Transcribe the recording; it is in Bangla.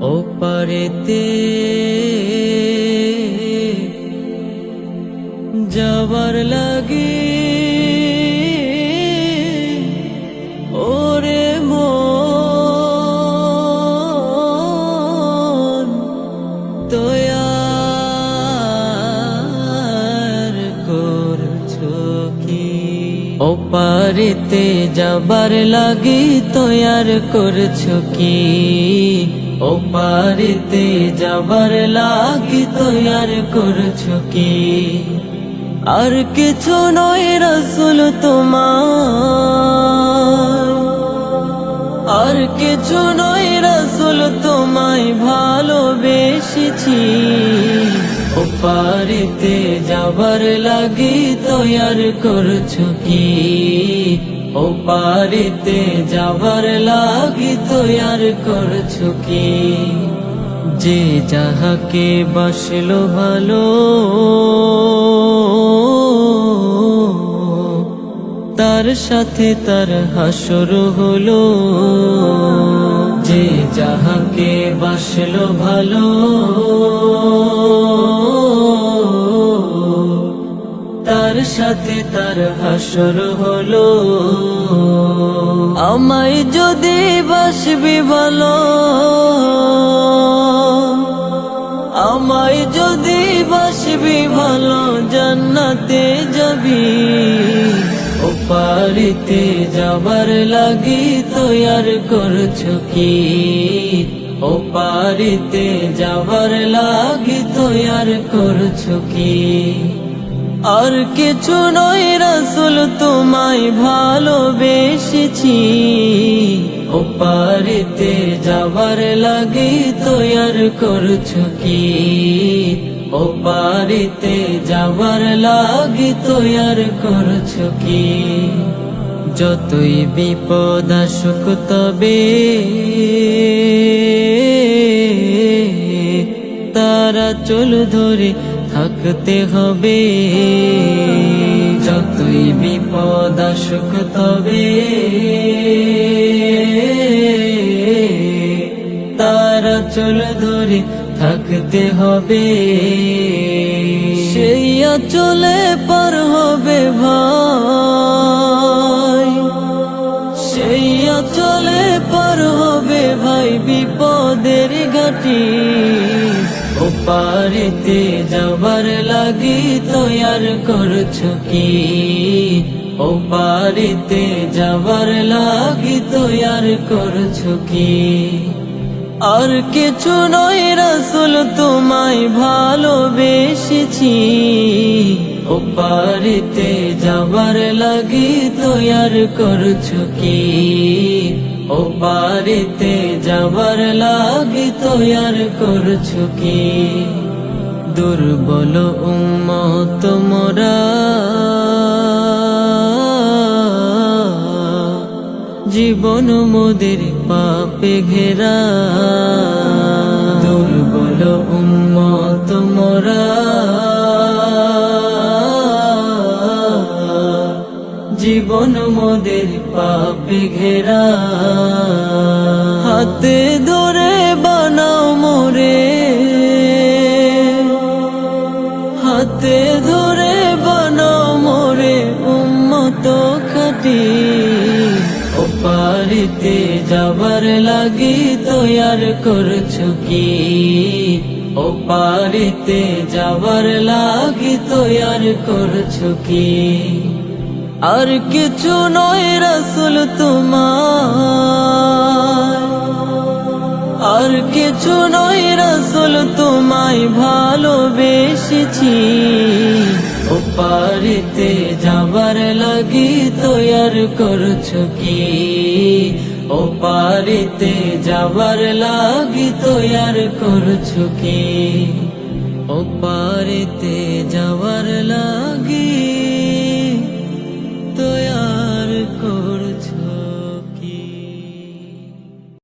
ওপারেতে যাবার লাগে। ওরে মন তয়ার করছ কি? ওপারেতে যাবার লাগি তৈয়ার করছ কি? ওপারেতে যাবার লাগি তৈয়ার করছ কি? আর কিছু নয় রসুল তোমার। আর কিছু নয় রসুল তোমায় ভালোবেসেছি। ওপারেতে যাবার লাগি তৈয়ার করছ কি? ও পারিতে যাবার লাগি তৈয়ার করছ কি? যে যাহাকে বাসলো ভালো, তার সাথে তার হাসর হলো। যে যাহাকে বাসলো ভালো তার সাথে তার হাসর হলো। আমায় যদি বাসবি ভালো আমায় যদি বাসবি ভালো জান্নাতে যাবি ওপারিতে যাবার লাগি তৈয়ার করছ কি? ওপারিতে যাবার লাগি তৈয়ার করছ কি? আর কিছু নয় রসুল, তোমায় ভালোবেসেছি। ওপারিতে যাবার লাগে তৈয়ার করছ কি? ওপারিতে যাবার লাগে তৈয়ার করছ কি? যতই বিপদ আসুক তবে তারা চল ধরে থাকতে হবে। যতই বিপদ আসুক তবে তারা চল ধরে থাকতে হবে। সেই চলে পার হবে ভাই। সেই চলে পার হবে ভাই বিপদের ঘাটি। ওপারেতে যাবার লাগি তৈয়ার করছ কি? ওপারেতে যাবার লাগি তৈয়ার করছ কি? আর কিছু নয় রসুল, তোমায় ভালোবেসেছি। ওপারেতে যাবার লাগি তৈয়ার করছ কি? ওপারেতে যাবার লাগি তৈয়ার করছ কি? দুর্বল উম্মত মোরা। জীবন মোদের পাপে ঘেরা। দুর্বল উম্মত মোরা। জীবন মোদের পাপে ঘেরা হাতে ধরে বানাও মোরে। হাতে ধরে বানাও মোরে, উম্মত খাটি। ওপারিতে যাবার লাগি তৈয়ার করছ কি? ওপারিতে যাবার লাগি তৈয়ার করছ কি? আর কিছু নয় রসুল তোমার আর কিছু নয় রসুল তোমায় ভালোবেসেছি। ওপারিতে যাবার লাগি তৈয়ার করছ কি? ওপারিতে যাবার লাগি তৈয়ার করছ কি? ওপারিতে যাবার লাগি